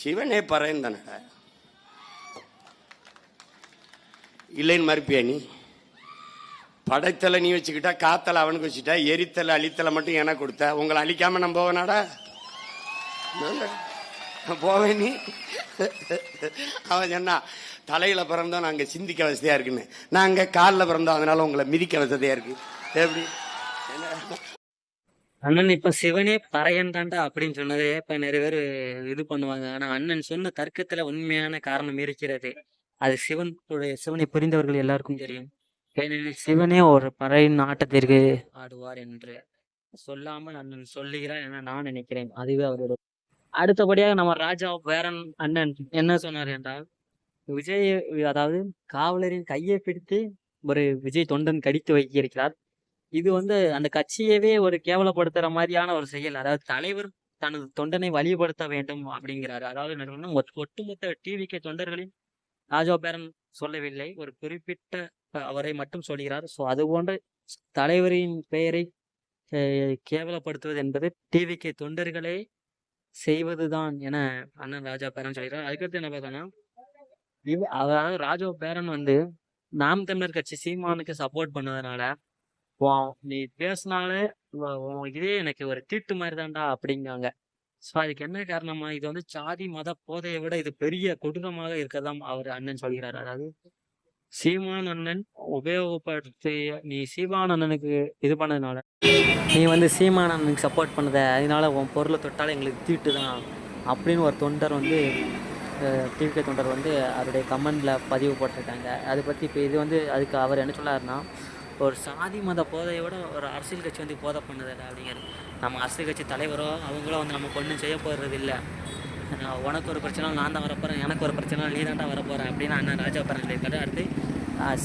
சிவனே பறையன் தானடா இல்லைன்னு மறுப்பியா நீ? படைத்தலை நீ வச்சுக்கிட்டா காத்தலை அவனுக்கு வச்சுட்டா எரித்தலை அழித்தலை மட்டும் எனக்கு கொடுத்த. உங்களை அழிக்காம நான் போவேனாடா? போவேன் நீ? அவன் சொன்னா தலையில பிறந்தோம் நாங்க சிந்திக்க வசதியா இருக்குன்னு. நாங்க காலில் பிறந்தோம் அதனால உங்களை மிதிக்க வசதியா இருக்கு. எப்படி? அண்ணன் இப்ப சிவனே பறையன் தாண்டா அப்படின்னு சொன்னதே இப்ப நிறைய பேர் இது பண்ணுவாங்க. ஆனா அண்ணன் சொன்ன தர்க்கத்துல உண்மையான காரணம் இருக்கிறது. அது சிவன் சிவனை புரிந்தவர்கள் எல்லாருக்கும் தெரியும். ஏனெனில் சிவனே ஒரு பறையின் ஆட்டத்திற்கு ஆடுவார் என்று சொல்லாமல் அண்ணன் சொல்லுகிறார் என நான் நினைக்கிறேன். அதுவே அவரோட அடுத்தபடியாக நம்ம ராஜா பேரன் அண்ணன் என்ன சொன்னார் என்றால் விஜய் அதாவது காவலரின் கையை பிடித்து ஒரு விஜய் தொண்டன் கடித்து வைக்கிறார் இது வந்து அந்த கட்சியவே ஒரு கேவலப்படுத்துற மாதிரியான ஒரு செயல். அதாவது தலைவர் தனது தொண்டனை வழிபடுத்த வேண்டும் அப்படிங்கிறாரு. அதாவது என்ன சொல்லணும்னா, ஒட்டுமொத்த டிவிகே தொண்டர்களின் ராஜா பேரன் சொல்லவில்லை. ஒரு குறிப்பிட்ட அவரை மட்டும் சொல்கிறார். ஸோ அது போன்ற தலைவரின் பெயரை கேவலப்படுத்துவது என்பது டிவிகே தொண்டர்களே செய்வதுதான் என அண்ணன் ராஜா பேரன் சொல்கிறார். அதுக்கடுத்து என்ன பார்த்தோன்னா இவ அதாவது ராஜா பேரன் வந்து நாம் தமிழர் கட்சி சீமானுக்கு சப்போர்ட் பண்ணதுனால உன் நீ பேசினாலே உன் இதே எனக்கு ஒரு தீட்டு மாதிரி தான்டா அப்படிங்காங்க ஸோ அதுக்கு என்ன காரணமா இது வந்து சாதி மத போதையை விட இது பெரிய கொடூரமாக இருக்கதாம் அவர் அண்ணன் சொல்கிறார். அதாவது சீமான் அண்ணன் உபயோகப்படுத்தி நீ சீமான் அண்ணனுக்கு இது பண்ணதுனால நீ வந்து சீமான் அண்ணனுக்கு சப்போர்ட் பண்ணத. அதனால உன் பொருளை தொட்டாலும் எங்களுக்கு தீட்டு தான் அப்படின்னு ஒரு தொண்டர் வந்து டிவிகே தொண்டர் வந்து அவருடைய கமெண்டில் பதிவு போட்டிருக்காங்க. அதை பற்றி இப்போ இது வந்து அதுக்கு அவர் என்ன சொல்லாருன்னா ஒரு சாதி மத போதையை விட ஒரு அரசியல் கட்சி வந்து போதை பண்ணுதில்ல அப்படிங்கிறது. நம்ம அரசியல் கட்சி தலைவரோ அவங்களும் வந்து நமக்கு ஒன்றும் செய்ய போகிறது இல்லை. நான் உனக்கு ஒரு பிரச்சனை நான் தான் வரப்போகிறேன் எனக்கு ஒரு பிரச்சனை நீ தான்டா வரப்போகிறேன் அப்படின்னு அண்ணன் ராஜா பரன் சொல்லியிருக்காரு அடுத்து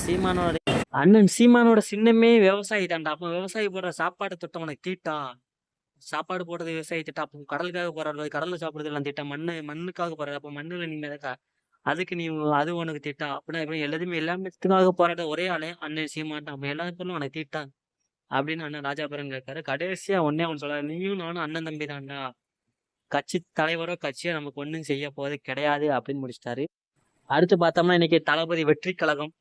சீமானோட அண்ணன் சீமானோட சின்னமே விவசாயி தான்டா. அப்போ விவசாயி போடுற சாப்பாடு திட்டம் உனக்கு தீட்டா? சாப்பாடு போடுறது விவசாயி திட்டம். அப்போ கடலுக்காக போடுறது கடலில் சாப்பிட்றது எல்லாம் திட்டம் மண்ணு மண்ணுக்காக போகிறாரு அப்போ மண்ணில் நீ மிதக்கா? அதுக்கு நீ அது உனக்கு திட்டா. அப்படின்னா இப்படி எல்லாத்தையுமே எல்லாத்துக்காக போராட்ட ஒரே ஆளே அண்ணன் சீமான் அப்போ எல்லாத்துக்கும் உனக்கு திட்டா. அப்படின்னு அண்ணன் ராஜாபுரன் கேட்காரு கடைசியா ஒன்னே ஒன்று சொல்றாரு நீயும் நானும் அண்ணன் தம்பி தான்டா. கட்சி தலைவரோ கட்சியோ நமக்கு ஒன்றும் செய்ய போவது கிடையாது. அப்படின்னு முடிச்சிட்டாரு. அடுத்து பார்த்தோம்னா இன்னைக்கு தளபதி வெற்றி கழகம்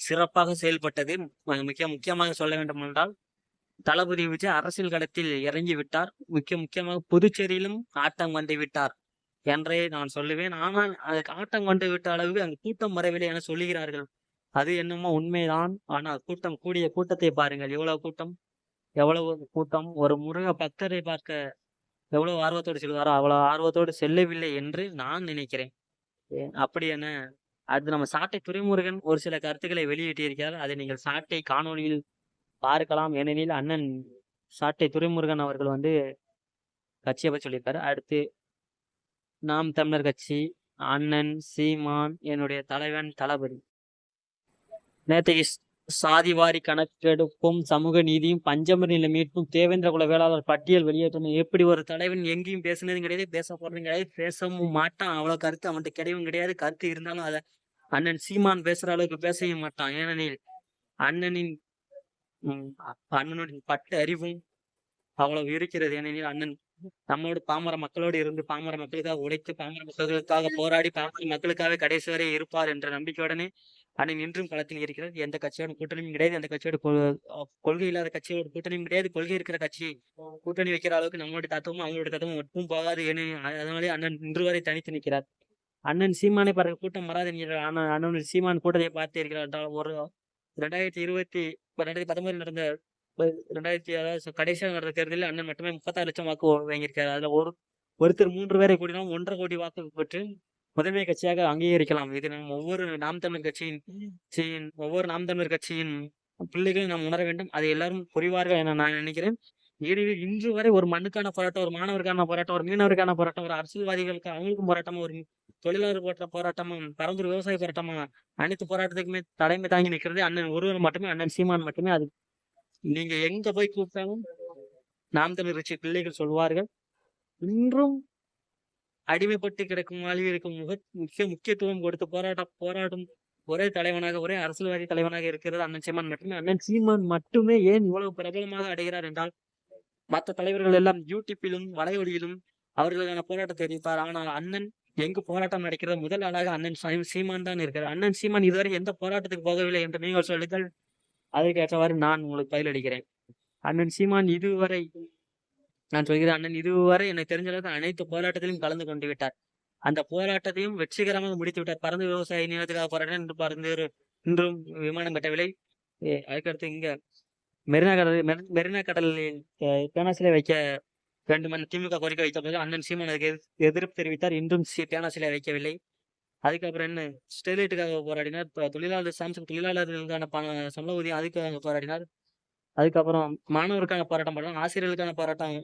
சிறப்பாக செயல்பட்டது. மிக முக்கியமாக சொல்ல வேண்டும் என்றால் தளபதி விஜய் அரசியல் களத்தில் இறங்கி விட்டார். முக்கிய முக்கியமாக புதுச்சேரியிலும் ஆட்டம் வந்து விட்டார். என்றே நான் சொல்லுவேன். ஆனால் அதுக்கு ஆட்டம் கொண்டு விட்ட அளவுக்கு அங்கு கூட்டம் வரவில்லை என சொல்லுகிறார்கள். அது என்னமோ உண்மைதான். ஆனால் கூட்டம் கூடிய கூட்டத்தை பாருங்கள். எவ்வளவு கூட்டம்? எவ்வளவு கூட்டம்? ஒரு முருக பக்தரை பார்க்க எவ்வளவு ஆர்வத்தோடு செல்வாரோ அவ்வளவு ஆர்வத்தோடு செல்லவில்லை என்று நான் நினைக்கிறேன். ஏ- அப்படி என அது நம்ம சாட்டை துரைமுருகன் ஒரு சில கருத்துக்களை வெளியிட்டிருக்கிறார். அதை நீங்கள் சாட்டை காணொளியில் பார்க்கலாம். ஏனெனில் அண்ணன் சாட்டை துறைமுருகன் அவர்கள் வந்து கட்சியை பற்றி சொல்லியிருக்காரு. அடுத்து நாம் தமிழர் கட்சி அண்ணன் சீமான் என்னுடைய தலைவன் தளபதி. நேற்றைக்கு சாதிவாரி கணக்கெடுப்பும் சமூக நீதியும் பஞ்சமர் நிலை மீட்பும் தேவேந்திர குல வேளாளர் பட்டியல் வெளியேற்றணும் எப்படி ஒரு தலைவன் எங்கேயும் பேசுனதும் கிடையாது பேச போறதும் கிடையாது பேசவும் மாட்டான் அவ்வளவு கருத்து அவன்கிட்ட கிடையவும் கிடையாது கருத்து இருந்தாலும் அதை அண்ணன் சீமான் பேசுற அளவுக்கு பேசவும் மாட்டான். ஏனெனில் அண்ணனின் உம், அண்ணனுடைய பட்ட அறிவும் அவ்வளவு இருக்கிறது. ஏனெனில் அண்ணன் நம்மளோட பாமர மக்களோடு இருந்து பாமர மக்களுக்காக உழைத்து பாமர மக்களுக்காக போராடி பாமர மக்களுக்காக கடைசி வரை இருப்பார் என்ற நம்பிக்கையுடனே அண்ணன் இன்றும் களத்தில் இருக்கிறார் எந்த கட்சியோட கூட்டணியும் கிடையாது. எந்த கட்சியோட கொள்கை இல்லாத கட்சியோட கூட்டணியும் கிடையாது. கொள்கை இருக்கிற கட்சி கூட்டணி வைக்கிற அளவுக்கு நம்மளுடைய தத்துவமும் அவங்களுடைய தத்துவமும் ஒட்டும் போகாது. ஏன்னு அதனாலே அண்ணன் இன்று வரை தனித்து நிற்கிறார். அண்ணன் சீமானை பிறகு கூட்டம் வராது என்கிறார். ஆனால் அண்ணன் சீமான் கூட்டத்தை பார்த்து இருக்கிறார் என்றால் ஒரு ரெண்டாயிரத்தி இருபத்தி ரெண்டாயிரத்தி பத்தொன்பதில் நடந்த ரெண்டாயிரத்தி அதாவது கடைசியாக நடந்த தேர்தலில் அண்ணன் மட்டுமே முப்பத்தாறு லட்சம் வாக்கு வாங்கியிருக்காரு. அதுல ஒரு ஒருத்தர் மூன்று பேரை கூட்டினால் ஒன்றரை கோடி வாக்கு பெற்று முதன்மை கட்சியாக அங்கீகரிக்கலாம். இது நம் ஒவ்வொரு நாம் தமிழர் கட்சியின் ஒவ்வொரு நாம் தமிழர் கட்சியின் பிள்ளைகளும் நாம் உணர வேண்டும். அதை எல்லாரும் புரிவார்கள் என நான் நினைக்கிறேன். எனவே இன்று வரை ஒரு மண்ணுக்கான போராட்டம் ஒரு மாணவருக்கான போராட்டம் ஒரு மீனவருக்கான போராட்டம் ஒரு அரசியல்வாதிகளுக்கு அவங்களுக்கும் போராட்டம் ஒரு தொழிலாளர் போராட்ட போராட்டமும் பரந்தூர் விவசாய போராட்டமா அனைத்து போராட்டத்துக்குமே தலைமை தாங்கி நிற்கிறது அண்ணன் ஒருவர் மட்டுமே அண்ணன் சீமான் மட்டுமே. அது நீங்க எங்க போய் கூப்பிட்டாலும் நாம் தமிழ் பிள்ளைகள் சொல்வார்கள். இன்றும் அடிமைப்பட்டு கிடக்கும் வாழ்வில் முக முக்கிய முக்கியத்துவம் கொடுத்து போராட்ட போராடும் ஒரே தலைவனாக ஒரே அரசியல்வாதி தலைவனாக இருக்கிறது அண்ணன் சீமான் மட்டுமே. அண்ணன் சீமான் மட்டுமே ஏன் இவ்வளவு பிரபலமாக அடைகிறார் என்றால் மற்ற தலைவர்கள் எல்லாம் யூடியூப்பிலும் வலைவழியிலும் அவர்களுக்கான போராட்டத்தை தெரிவிப்பார். ஆனால் அண்ணன் எங்கு போராட்டம் நடக்கிறது முதல் ஆளாக அண்ணன் சாய்- சீமான் தான் இருக்கிறார். அண்ணன் சீமான் இதுவரை எந்த போராட்டத்துக்கு போகவில்லை என்று நீங்கள் சொல்லுங்கள். அதற்கேற்றவாறு நான் உங்களுக்கு பதிலளிக்கிறேன் அண்ணன் சீமான் இதுவரை நான் சொல்கிறேன் அண்ணன் இதுவரை எனக்கு தெரிஞ்ச அளவுக்கு அனைத்து போராட்டத்திலும் கலந்து கொண்டு விட்டார். அந்த போராட்டத்தையும் வெற்றிகரமாக முடித்து விட்டார். பறந்து விவசாய நிலத்துக்காக போராட்டம் என்று பறந்து இன்றும் விமானம் கட்டவில்லை அதுக்கடுத்து இங்க மெரினா கடல் மெரினா கடலில் பேனாசிலை வைக்க வேண்டும் என திமுக கோரிக்கை வைத்த போது அண்ணன் சீமான் அதுக்கு எதிர்- எதிர்ப்பு தெரிவித்தார். இன்றும் பேனாசிலை வைக்கவில்லை. அதுக்கப்புறம் என்ன? ஸ்டெர்லைட்டுக்காக போராடினார். இப்போ தொழிலாளர் சாம்சங் தொழிலாளர்களுக்கான பண சம்பள ஊதியம் அதுக்காக போராடினார். அதுக்கப்புறம் மாணவருக்கான போராட்டம் பண்ணலாம் ஆசிரியர்களுக்கான போராட்டம்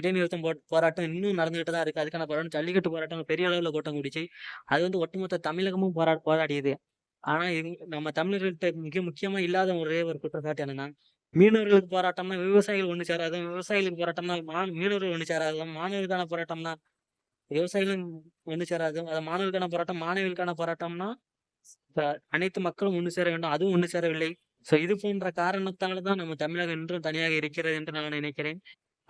இடைநிறுத்தம் போ- போராட்டம் இன்னும் நடந்துகிட்டு தான் இருக்கு. அதுக்கான போராட்டம் ஜல்லிக்கட்டு போராட்டம் பெரிய அளவில் கூட்டம் கூடிச்சு. அது வந்து ஒட்டுமொத்த தமிழகமும் போரா போராடியது. ஆனால் இது நம்ம தமிழர்கள்ட்ட மிக முக்கியமாக இல்லாத ஒரே ஒரு குற்றச்சாட்டு என்னன்னா மீனவர்களுக்கு போராட்டம்னா விவசாயிகள் ஒன்று சேராது. விவசாயிகளுக்கு போராட்டம்னா மா மீனவர்கள் ஒன்று சேராது. மாணவர்களுக்கான போராட்டம்னா விவசாயிகளும் ஒன்று சேராது. அது மாணவர்களுக்கான போராட்டம் மாணவிகளுக்கான போராட்டம்னா அனைத்து மக்களும் ஒன்று சேர வேண்டும். அதுவும் ஒன்று சேரவில்லை. சோ இது போன்ற காரணத்தால தான் நம்ம தமிழகம் இன்றும் தனியாக இருக்கிறது என்று நான் நினைக்கிறேன்.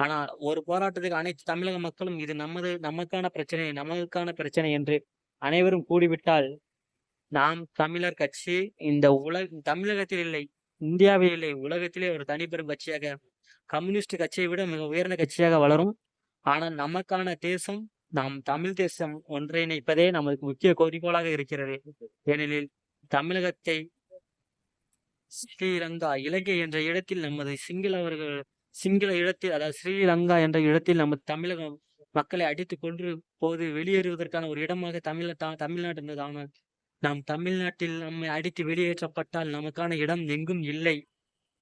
ஆனால் ஒரு போராட்டத்துக்கு அனைத்து தமிழக மக்களும் இது நமது நமக்கான பிரச்சனை நமக்கான பிரச்சனை என்று அனைவரும் கூடிவிட்டால் நாம் தமிழர் கட்சி இந்த உலக தமிழகத்தில் இல்லை இந்தியாவில் இல்லை உலகத்திலே ஒரு தனிப்பெரும் கட்சியாக கம்யூனிஸ்ட் கட்சியை விட மிக உயர்ந்த கட்சியாக வளரும். ஆனால் நமக்கான தேசம் நாம் தமிழ் தேசம் ஒன்றிணைப்பதே நமக்கு முக்கிய குறிக்கோளாக இருக்கிறது. ஏனெனில் தமிழகத்தை ஸ்ரீலங்கா இலங்கை என்ற இடத்தில் நமது சிங்களவர்கள் சிங்கள இடத்தில் அதாவது ஸ்ரீலங்கா என்ற இடத்தில் நமது தமிழக மக்களை அடித்து கொன்று போது வெளியேறுவதற்கான ஒரு இடமாக தமிழ தமிழ்நாடு இருந்தது ஆனால் நாம் தமிழ்நாட்டில் நம்மை அடித்து வெளியேற்றப்பட்டால் நமக்கான இடம் எங்கும் இல்லை.